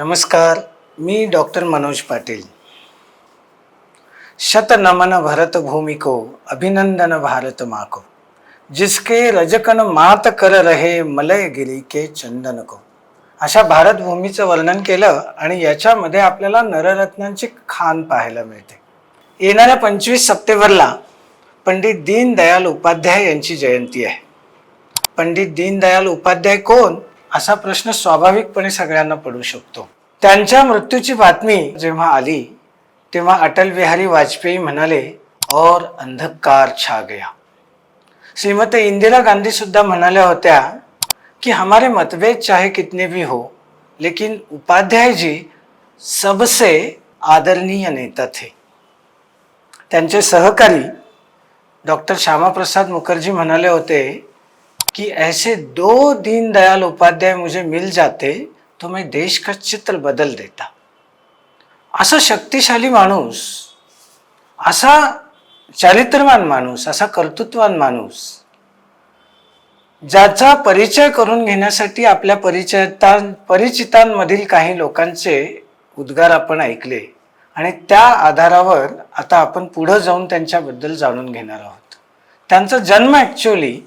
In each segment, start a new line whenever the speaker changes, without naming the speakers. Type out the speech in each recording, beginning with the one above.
नमस्कार मी डॉक्टर मनोज पाटील. शत नमन भरत भूमिको अभिनंदन भारत माको. जिसके रजकन मात कर रहे मलय गिरी के चंदन को अशा भारत भूमीचं वर्णन केलं आणि याच्यामध्ये आपल्याला नररत्नांची खान पाहायला मिळते. येणाऱ्या पंचवीस सप्टेंबरला पंडित दीनदयाल उपाध्याय यांची जयंती आहे. पंडित दीनदयाल उपाध्याय कोण? असा प्रश्न स्वाभाविकपणे सगळ्यांना पडू शकतो. त्यांच्या मृत्यूची बातमी जेव्हा आली तेव्हा अटल बिहारी वाजपेयी म्हणाले और अंधकार छा गया. श्रीमती इंदिरा गांधी सुद्धा म्हणाल्या होत्या कि हमारे मतभेद चाहे कितने भी हो लेकिन उपाध्याय जी सबसे आदरणीय नेता थे. त्यांचे सहकारी डॉक्टर श्यामाप्रसाद मुखर्जी म्हणाले होते कि ऐसे दो दीनदयाल उपाध्याय मुझे मिल जाते तो मैं देश का चित्र बदल देता। असा शक्तिशाली माणूस असा चारित्र्यवान माणूस असा कर्तृत्वान माणूस ज्याचा परिचय करून घेण्यासाठी आपल्या परिचयता परिचितांमधील काही लोकांचे उद्गार आपण ऐकले आणि त्या आधारावर आता आपण पुढं जाऊन त्यांच्याबद्दल जाणून घेणार आहोत. त्यांचा जन्म ॲक्च्युली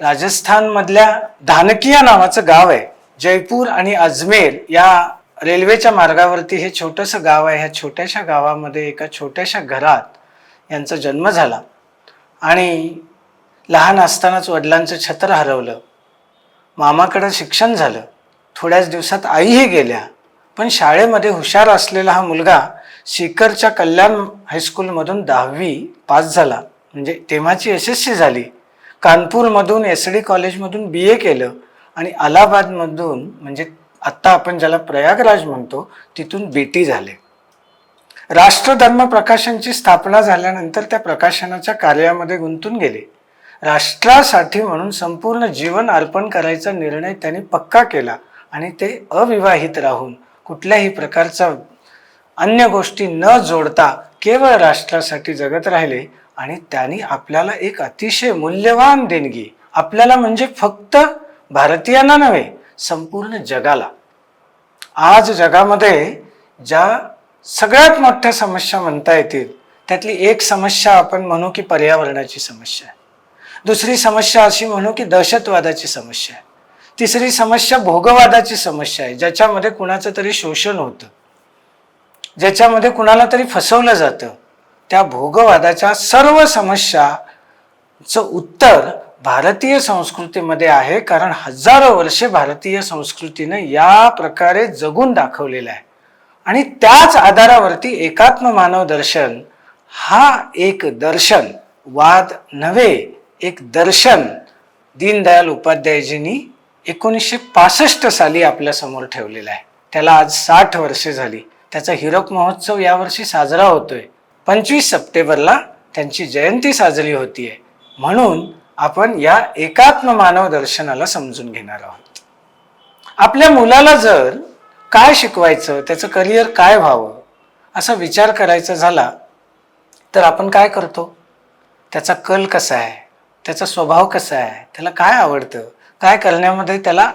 राजस्थानमधल्या धानकिया नावाचं गाव आहे. जयपूर आणि अजमेर या रेल्वेच्या मार्गावरती हे छोटंसं गाव आहे. ह्या छोट्याशा गावामध्ये एका छोट्याशा घरात यांचा जन्म झाला. आणि लहान असतानाच वडिलांचं छत्र हरवलं. मामाकडं शिक्षण झालं. थोड्याच दिवसात आईही गेल्या. पण शाळेमध्ये हुशार असलेला हा मुलगा सीकरच्या कल्याण हायस्कूलमधून दहावी पास झाला. म्हणजे तेव्हाची यशस्वी झाली. कानपूरमधून एस डी कॉलेजमधून बी ए केलं आणि अलाहाबादमधून म्हणजे आत्ता आपण ज्याला प्रयागराज म्हणतो तिथून बी टी झाले. राष्ट्रधर्म प्रकाशनची स्थापना झाल्यानंतर त्या प्रकाशनाच्या कार्यामध्ये गुंतून गेले. राष्ट्रासाठी म्हणून संपूर्ण जीवन अर्पण करायचा निर्णय त्यांनी पक्का केला आणि ते अविवाहित राहून कुठल्याही प्रकारचा अन्य गोष्टी न जोडता केवळ राष्ट्रासाठी जगत राहिले आणि त्यांनी आपल्याला एक अतिशय मूल्यवान देणगी आपल्याला म्हणजे फक्त भारतीयांना नव्हे संपूर्ण जगाला. आज जगामध्ये ज्या सगळ्यात मोठ्या समस्या म्हणता येतील त्यातली एक समस्या आपण म्हणू की पर्यावरणाची समस्या आहे. दुसरी समस्या अशी म्हणू की दहशतवादाची समस्या आहे. तिसरी समस्या भोगवादाची समस्या आहे ज्याच्यामध्ये कुणाचं तरी शोषण होतं. ज्याच्यामध्ये कुणाला तरी फसवलं जातं. त्या भोगवादाच्या सर्व समस्याचं उत्तर भारतीय संस्कृतीमध्ये आहे कारण हजारो वर्षे भारतीय संस्कृतीनं या प्रकारे जगून दाखवलेलं आहे. आणि त्याच आधारावरती एकात्म मानव दर्शन हा एक दर्शन वाद नव्हे एक दर्शन. दीनदयाल उपाध्यायजींनी एकोणीसशे पासष्ट साली आपल्यासमोर ठेवलेला आहे. त्याला आज साठ वर्षे झाली. त्याचा हिरक महोत्सव यावर्षी साजरा होतोय. पंचवीस सप्टेंबरला त्यांची जयंती साजरी होतीये. म्हणून आपण या एकात्म मानव दर्शनाला समजून घेणार आहोत. आपल्या मुलाला जर काय शिकवायचं त्याचं करिअर काय व्हावं असा विचार करायचा झाला तर आपण काय करतो? त्याचा कल कसा आहे? त्याचा स्वभाव कसा आहे? त्याला काय आवडतं? काय करण्यामध्ये त्याला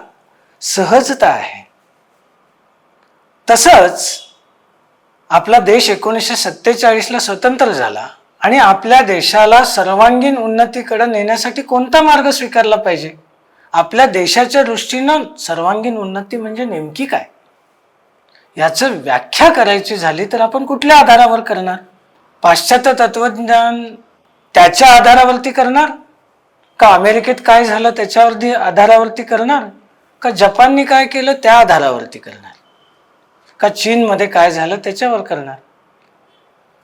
सहजता आहे? तसंच आपला देश एकोणीसशे सत्तेचाळीसला स्वतंत्र झाला आणि आपल्या देशाला सर्वांगीण उन्नतीकडे नेण्यासाठी कोणता मार्ग स्वीकारला पाहिजे? आपल्या देशाच्या दृष्टीनं सर्वांगीण उन्नती म्हणजे नेमकी काय? याचं व्याख्या करायची झाली तर आपण कुठल्या आधारावर करणार? पाश्चात्य तत्वज्ञान त्याच्या आधारावरती करणार? का अमेरिकेत काय झालं त्याच्यावरती आधारावरती करणार? का जपाननी काय केलं त्या आधारावरती करणार? का चीनमध्ये काय झालं त्याच्यावर करणार?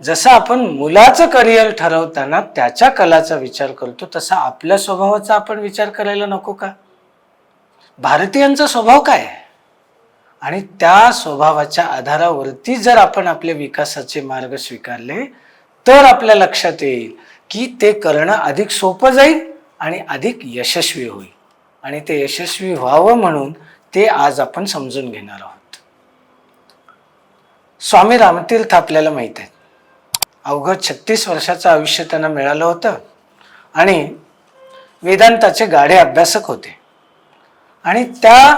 जसं आपण मुलाचं करिअर ठरवताना त्याच्या कलाचा विचार करतो तसा आपल्या स्वभावाचा आपण विचार करायला नको का? भारतीयांचा स्वभाव काय आहे? आणि त्या स्वभावाच्या आधारावरती जर आपण आपल्या विकासाचे मार्ग स्वीकारले तर आपल्या लक्षात येईल की ते करणं अधिक सोपं जाईल आणि अधिक यशस्वी होईल. आणि ते यशस्वी व्हावं म्हणून ते आज आपण समजून घेणार आहोत. स्वामी रामतीर्थ आपल्याला माहीत आहेत. अवघं छत्तीस वर्षाचं आयुष्य त्यांना मिळालं होतं आणि वेदांताचे गाढे अभ्यासक होते. आणि त्या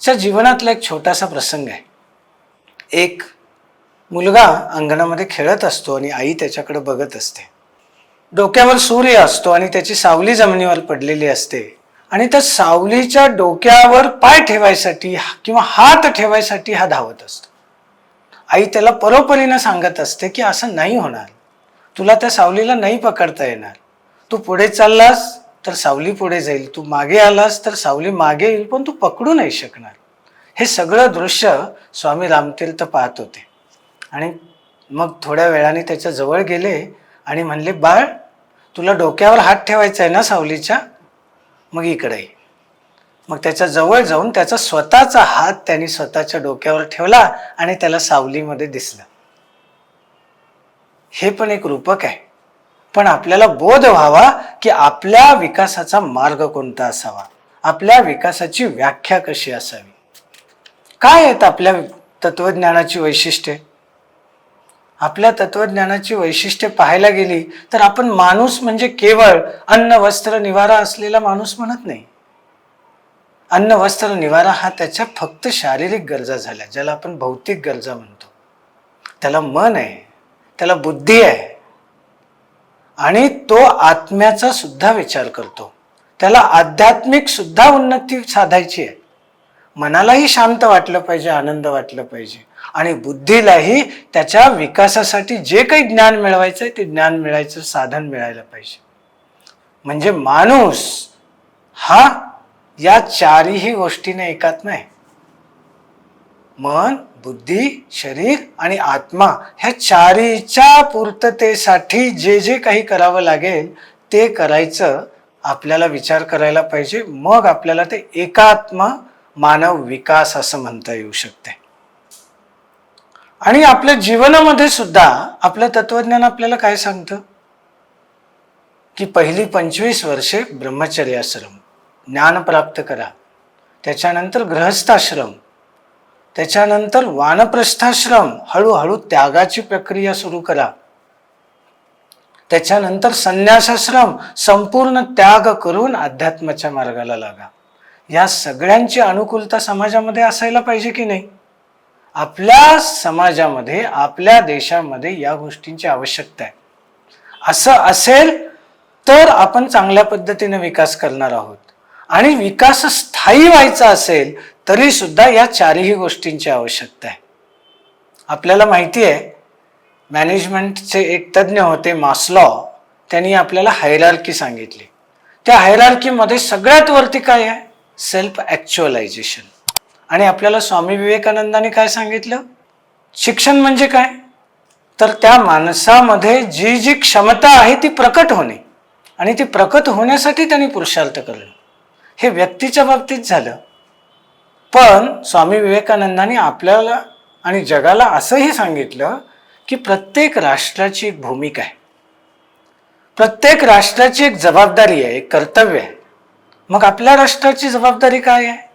च्या जीवनातला एक छोटासा प्रसंग आहे. एक मुलगा अंगणामध्ये खेळत असतो आणि आई त्याच्याकडे बघत असते. डोक्यावर सूर्य असतो आणि त्याची सावली जमिनीवर पडलेली असते. आणि त्या सावलीच्या डोक्यावर पाय ठेवायसाठी किंवा हात ठेवायसाठी हा धावत असतो. आई त्याला परोपरीनं सांगत असते की असं नाही होणार. तुला त्या सावलीला नाही पकडता येणार. तू पुढे चाललास तर सावली पुढे जाईल. तू मागे आलास तर सावली मागे येईल पण तू पकडू नाही शकणार. हे सगळं दृश्य स्वामी रामतीर्थ पाहत होते. आणि मग थोड्या वेळाने त्याच्याजवळ गेले आणि म्हणले बाळ तुला डोक्यावर हात ठेवायचा आहे ना सावलीच्या? मग इकडे मग त्याच्याजवळ जाऊन त्याचा स्वतःचा हात त्यांनी स्वतःच्या डोक्यावर ठेवला आणि त्याला सावलीमध्ये दिसलं. हे पण एक रूपक आहे. पण आपल्याला बोध व्हावा की आपल्या विकासाचा मार्ग कोणता असावा? आपल्या विकासाची व्याख्या कशी असावी? काय आहेत आपल्या तत्वज्ञानाची वैशिष्ट्ये? आपल्या तत्वज्ञानाची वैशिष्ट्ये पाहायला गेली तर आपण माणूस म्हणजे केवळ अन्न वस्त्र निवारा असलेला माणूस म्हणत नाही. अन्न वस्त्र निवारा हा त्याच्या फक्त शारीरिक गरजा झाल्या ज्याला आपण भौतिक गरजा म्हणतो. त्याला मन आहे त्याला बुद्धी आहे आणि तो आत्म्याचा सुद्धा विचार करतो. त्याला आध्यात्मिक सुद्धा उन्नती साधायची आहे. मनालाही शांत वाटलं पाहिजे आनंद वाटलं पाहिजे. आणि बुद्धीलाही त्याच्या विकासासाठी जे काही ज्ञान मिळवायचं आहे ते ज्ञान मिळायचं साधन मिळायला पाहिजे. म्हणजे माणूस हा या चारही गोष्टीने एकात्म आहे मन बुद्धी शरीर आणि आत्मा ह्या चारीच्या पूर्ततेसाठी जे जे काही करावं लागेल ते करायचं आपल्याला विचार करायला पाहिजे. मग आपल्याला ते एकात्म मानव विकास असं म्हणता येऊ शकते. आणि आपल्या जीवनामध्ये सुद्धा आपलं तत्वज्ञान आपल्याला काय सांगतं? की पहिली पंचवीस वर्षे ब्रह्मचर्याश्रम ज्ञान प्राप्त करा. त्याच्यानंतर गृहस्थाश्रम. त्याच्यानंतर वानप्रस्थाश्रम. हळूहळू त्यागाची प्रक्रिया सुरू करा. त्याच्यानंतर संन्यासाश्रम. संपूर्ण त्याग करून अध्यात्माच्या मार्गाला लागा. या सगळ्यांची अनुकूलता समाजामध्ये असायला पाहिजे की नाही? आपल्या समाजामध्ये आपल्या देशामध्ये या गोष्टींची आवश्यकता आहे. असं असेल तर आपण चांगल्या पद्धतीने विकास करणार आहोत. आणि विकास स्थायी व्हायचा असेल तरी सुद्धा या चारही गोष्टींची आवश्यकता आहे. आपल्याला माहिती आहे मॅनेजमेंटचे एक तज्ज्ञ होते मास्लॉ त्यांनी आपल्याला हायरार्की सांगितली. त्या हायरार्कीमध्ये सगळ्यात वरती काय आहे? सेल्फ ॲक्च्युअलायझेशन आणि आपल्याला स्वामी विवेकानंदांनी काय सांगितलं? शिक्षण म्हणजे काय? तर त्या माणसामध्ये जी जी क्षमता आहे ती प्रकट होणे. आणि ती प्रकट होण्यासाठी त्यांनी पुरुषार्थ करणं हे व्यक्तीच्या बाबतीत झालं. पण स्वामी विवेकानंदांनी आपल्याला आणि जगाला असंही सांगितलं की प्रत्येक राष्ट्राची एक भूमिका आहे. प्रत्येक राष्ट्राची एक जबाबदारी आहे एक कर्तव्य आहे. मग आपल्या राष्ट्राची जबाबदारी काय आहे?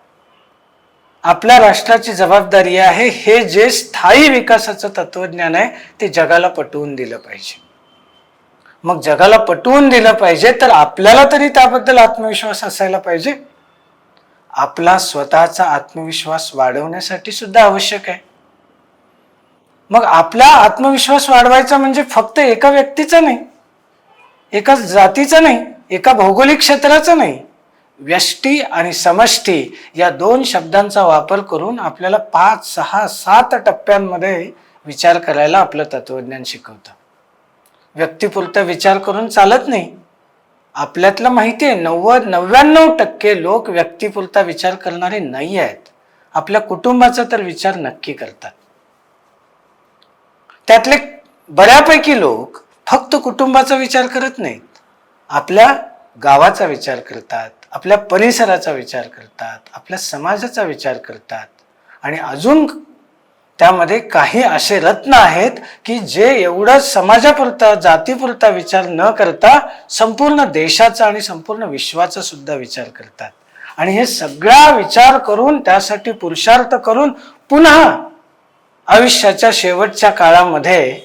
आपल्या राष्ट्राची जबाबदारी आहे हे जे स्थायी विकासाचं तत्वज्ञान आहे ते जगाला पटवून दिलं पाहिजे. मग जगाला पटवून दिलं पाहिजे तर आपल्याला तरी त्याबद्दल आत्मविश्वास असायला पाहिजे. आपला स्वतःचा आत्मविश्वास वाढवण्यासाठी सुद्धा आवश्यक आहे. मग आपला आत्मविश्वास वाढवायचा म्हणजे फक्त एका व्यक्तीचा नाही एका जातीचा नाही एका भौगोलिक क्षेत्राचा नाही व्यष्टी आणि समष्टी या दोन शब्दांचा वापर करून आपल्याला पाच सहा सात टप्प्यांमध्ये विचार करायला आपलं तत्वज्ञान शिकवतं. व्यक्तिपुरता विचार करून चालत नाही. आपल्यातलं माहिती आहे नव्वद नव्याण्णव टक्के लोक व्यक्तिपुरता विचार करणारे नाही आहेत. आपल्या कुटुंबाचा तर विचार नक्की करतात. त्यातले बऱ्यापैकी लोक फक्त कुटुंबाचा विचार करत नाहीत. आपल्या गावाचा विचार करतात. आपल्या परिसराचा विचार करतात आपल्या समाजाचा विचार करतात. आणि अजून त्यामध्ये काही असे रत्न आहेत की जे एवढं समाजापुरता जातीपुरता विचार न करता संपूर्ण देशाचा आणि संपूर्ण विश्वाचा सुद्धा विचार करतात. आणि हे सगळा विचार करून त्यासाठी पुरुषार्थ करून पुन्हा आयुष्याच्या शेवटच्या काळामध्ये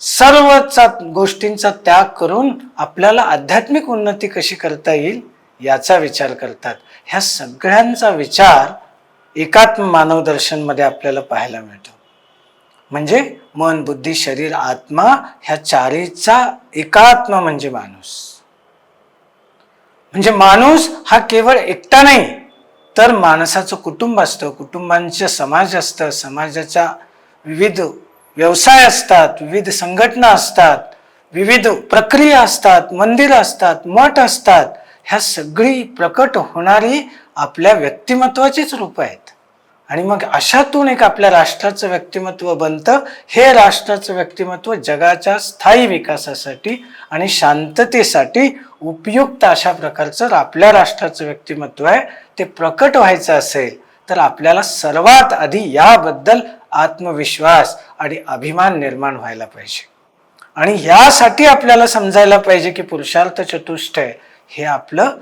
सर्वचा गोष्टींचा त्याग करून आपल्याला आध्यात्मिक उन्नती कशी करता येईल याचा विचार करतात. ह्या सगळ्यांचा विचार एकात्म मानवदर्शनमध्ये मध्ये आपल्याला पाहायला मिळतो. म्हणजे मन बुद्धी शरीर आत्मा ह्या चारीचा एकात्म म्हणजे माणूस. म्हणजे माणूस हा केवळ एकटा नाही तर माणसाचं कुटुंब असतं कुटुंबांचं समाज असतं समाजाच्या विविध व्यवसाय असतात विविध संघटना असतात विविध प्रक्रिया असतात मंदिरं असतात मठ असतात ह्या सगळी प्रकट होणारी आपल्या व्यक्तिमत्वाचीच रूप आहेत. आणि मग अशातून एक आपल्या राष्ट्राचं व्यक्तिमत्व बनतं. हे राष्ट्राचं व्यक्तिमत्व जगाच्या स्थायी विकासासाठी आणि शांततेसाठी उपयुक्त अशा प्रकारचं आपल्या राष्ट्राचं व्यक्तिमत्व आहे. ते प्रकट व्हायचं असेल तर आपल्याला सर्वात आधी याबद्दल आत्मविश्वास आणि अभिमान निर्माण व्हायला पाहिजे. आणि यासाठी आपल्याला समजायला पाहिजे की पुरुषार्थ चतुष्टय हे आपलं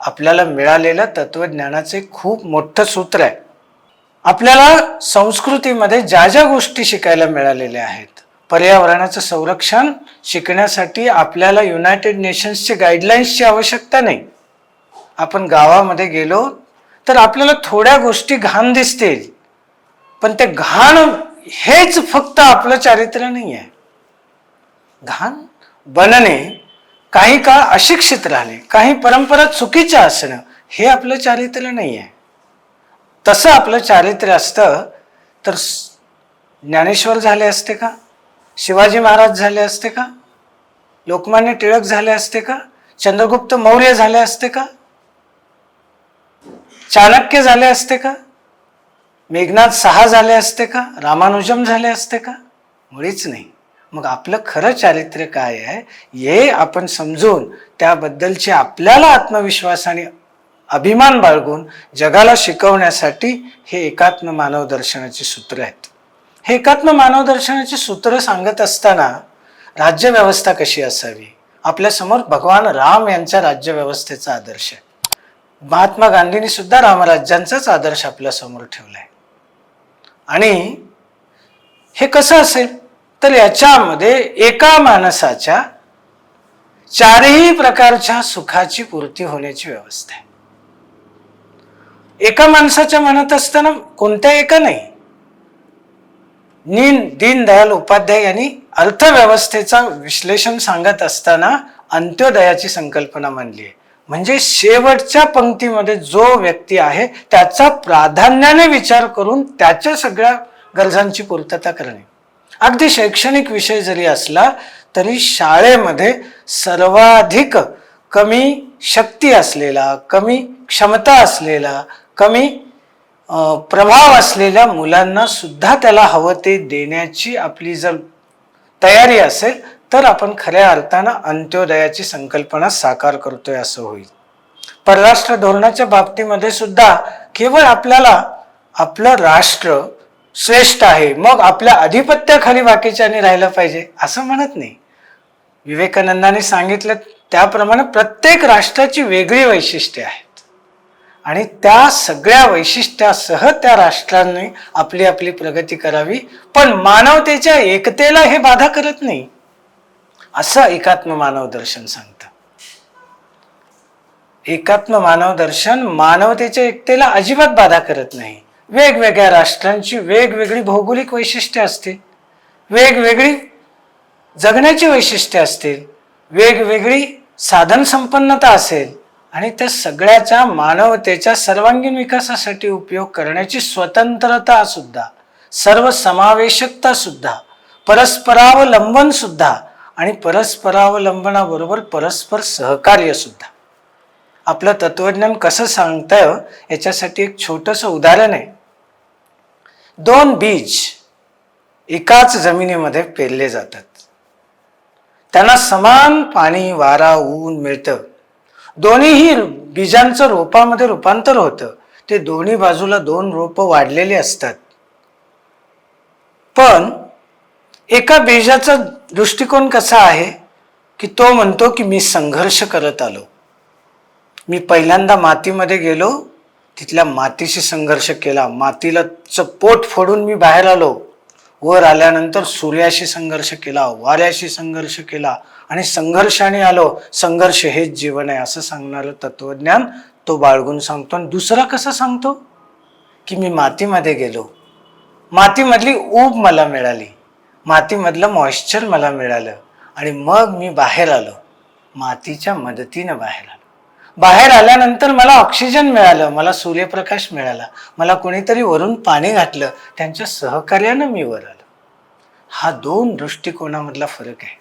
आपल्याला मिळालेलं तत्वज्ञानाचे खूप मोठं सूत्र आहे. आपल्याला संस्कृतीमध्ये ज्या ज्या गोष्टी शिकायला मिळालेल्या आहेत पर्यावरणाचं संरक्षण शिकण्यासाठी आपल्याला युनायटेड नेशन्सचे गाईडलाईन्सची आवश्यकता नाही. आपण गावामध्ये गेलो तर आपल्याला थोड्या गोष्टी घाण दिसतील पण ते घाण हेच फक्त आपलं चारित्र्य नाही आहे घाण बनणे काही काळ अशिक्षित राहणे काही परंपरा चुकीच्या असणं हे आपलं चारित्र्य नाही आहे तसं आपलं चारित्र्य असतं तर ज्ञानेश्वर झाले असते का? शिवाजी महाराज झाले असते का? लोकमान्य टिळक झाले असते का? चंद्रगुप्त मौर्य झाले असते का? चाणक्य झाले असते का? मेघनाथ सहा झाले असते का? रामानुजम झाले असते का? मुळीच नाही. मग आपलं खरं चारित्र्य काय आहे हे आपण समजून त्याबद्दलचे आपल्याला आत्मविश्वास आणि अभिमान बाळगून जगाला शिकवण्यासाठी हे एकात्म मानव दर्शनाची सूत्र आहेत. हे एकात्म मानव दर्शनाची सूत्र सांगत असताना राज्यव्यवस्था कशी असावी? आपल्यासमोर भगवान राम यांच्या राज्यव्यवस्थेचा आदर्श आहे. महात्मा गांधींनी सुद्धा रामराज्यांचाच आदर्श आपल्यासमोर ठेवला आहे आणि हे कसं असेल? तर याच्यामध्ये एका माणसाच्या चारही प्रकारच्या सुखाची पूर्ती होण्याची व्यवस्था आहे. एका माणसाच्या मनात असताना कोणत्या एका नाही. नीन दीनदयाल उपाध्याय यांनी अर्थव्यवस्थेचा विश्लेषण सांगत असताना अंत्योदयाची संकल्पना मांडली आहे. म्हणजे शेवटच्या पंक्तीमध्ये जो व्यक्ती आहे त्याचा प्राधान्याने विचार करून त्याच्या सगळ्या गरजांची पूर्तता करणे. अगदी शैक्षणिक विषय जरी असला तरी शाळेमध्ये सर्वाधिक कमी शक्ती असलेला कमी क्षमता असलेला कमी प्रभाव असलेल्या मुलांना सुद्धा त्याला हवं ते देण्याची आपली जर तयारी असेल तर आपण खऱ्या अर्थानं अंत्योदयाची संकल्पना साकार करतोय असं होईल. परराष्ट्र धोरणाच्या बाबतीमध्ये सुद्धा केवळ आपल्याला आपलं राष्ट्र श्रेष्ठ आहे. मग आपल्या अधिपत्याखाली बाकीच्यानी राहिलं पाहिजे असं म्हणत नाही. विवेकानंदाने सांगितलं त्याप्रमाणे प्रत्येक राष्ट्राची वेगळी वैशिष्ट्ये आहेत. आणि त्या सगळ्या वैशिष्ट्यासह त्या राष्ट्रांनी आपली आपली प्रगती करावी पण मानवतेच्या एकतेला हे बाधा करत नाही असं एकात्म मानव दर्शन सांगतं. एकात्म मानव दर्शन मानवतेच्या एकतेला अजिबात बाधा करत नाही. वेगवेगळ्या राष्ट्रांची वेगवेगळी भौगोलिक वैशिष्ट्ये असतील वेगवेगळी जगण्याची वैशिष्ट्ये असतील वेगवेगळी साधन संपन्नता असेल आणि त्या सगळ्याच्या मानवतेच्या सर्वांगीण विकासासाठी उपयोग करण्याची स्वतंत्रता सुद्धा सर्वसमावेशकता सुद्धा परस्परावलंबन सुद्धा आणि परस्परावलंबनाबरोबर परस्पर सहकार्य सुद्धा. आपलं तत्वज्ञान कसं सांगतं याच्यासाठी एक छोटंसं उदाहरण आहे. दोन बीज एकाच जमिनीमध्ये पेरले जातात. त्यांना समान पाणी वारा ऊन मिळतं. दोन्हीही बीजांचं रोपामध्ये रूपांतर होतं. ते दोन्ही बाजूला दोन रोपं वाढलेली असतात. पण एका बीजाचा दृष्टिकोन कसा आहे की तो म्हणतो की मी संघर्ष करत आलो. मी पहिल्यांदा मातीमध्ये गेलो तिथल्या मातीशी संघर्ष केला. मातीला चपोट पोट फोडून मी बाहेर आलो. वर आल्यानंतर सूर्याशी संघर्ष केला वाऱ्याशी संघर्ष केला आणि संघर्षाने आलो. संघर्ष हेच जीवन आहे असं सांगणारं तत्वज्ञान तो बाळगून सांगतो. आणि दुसरा कसं सांगतो? की मी मातीमध्ये गेलो. मातीमधली ऊब मला मिळाली. मातीमधलं मॉइश्चर मला मिळालं. आणि मग मी बाहेर आलो. मातीच्या मदतीनं बाहेर आलो. बाहेर आल्यानंतर मला ऑक्सिजन मिळालं मला सूर्यप्रकाश मिळाला मला कोणीतरी वरून पाणी घातलं त्यांच्या सहकार्यानं मी वर आलो. हा दोन दृष्टिकोनामधला फरक आहे.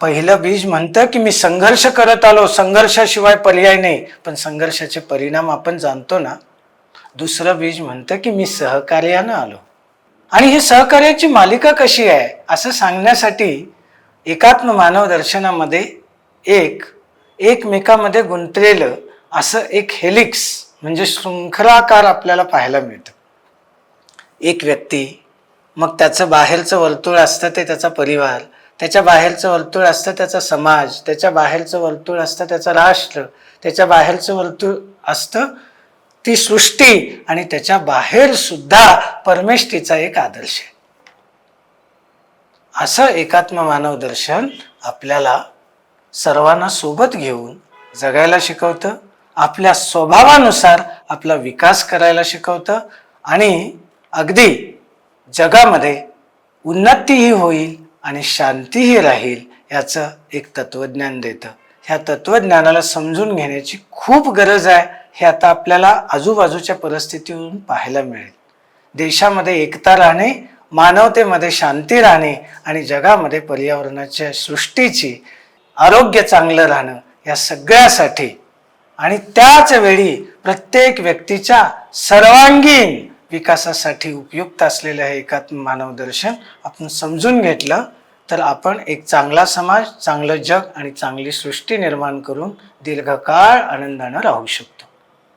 पहिलं बीज म्हणतं की मी संघर्ष करत आलो संघर्षाशिवाय पर्याय नाही पण संघर्षाचे परिणाम आपण जाणतो ना दुसरं बीज म्हणतं की मी सहकार्यानं आलो. आणि ही सहकार्याची मालिका कशी आहे असं सांगण्यासाठी एकात्म मानव दर्शनामध्ये एक एकमेकामध्ये गुंतलेलं असं एक हेलिक्स म्हणजे शृंखलाकार आपल्याला पाहायला मिळतं. एक व्यक्ती मग त्याचं बाहेरचं वर्तुळ असतं ते त्याचा परिवार त्याच्या बाहेरचं वर्तुळ असतं त्याचा समाज त्याच्या बाहेरचं वर्तुळ असतं त्याचं राष्ट्र त्याच्या बाहेरचं वर्तुळ असतं ती सृष्टी आणि त्याच्या बाहेर सुद्धा परमेष्ठीचा एक आदर्श आहे. असं एकात्म मानव दर्शन आपल्याला सर्वांना सोबत घेऊन जगायला शिकवतं आपल्या स्वभावानुसार आपला विकास करायला शिकवतं आणि अगदी जगामध्ये उन्नतीही होईल आणि शांतीही राहील याचं एक तत्वज्ञान देतं. ह्या तत्वज्ञानाला समजून घेण्याची खूप गरज आहे हे आता आपल्याला आजूबाजूच्या परिस्थितीवरून पाहायला मिळेल. देशामध्ये एकता राहणे मानवतेमध्ये शांती राहणे आणि जगामध्ये पर्यावरणाच्या सृष्टीची आरोग्य चांगलं राहणं या सगळ्यासाठी. आणि त्याच वेळी प्रत्येक व्यक्तीच्या सर्वांगीण विकासासाठी उपयुक्त असलेलं हे एकात्म मानव दर्शन आपण समजून घेतलं तर आपण एक चांगला समाज चांगलं जग आणि चांगली सृष्टी निर्माण करून दीर्घकाळ आनंदानं राहू शकतो.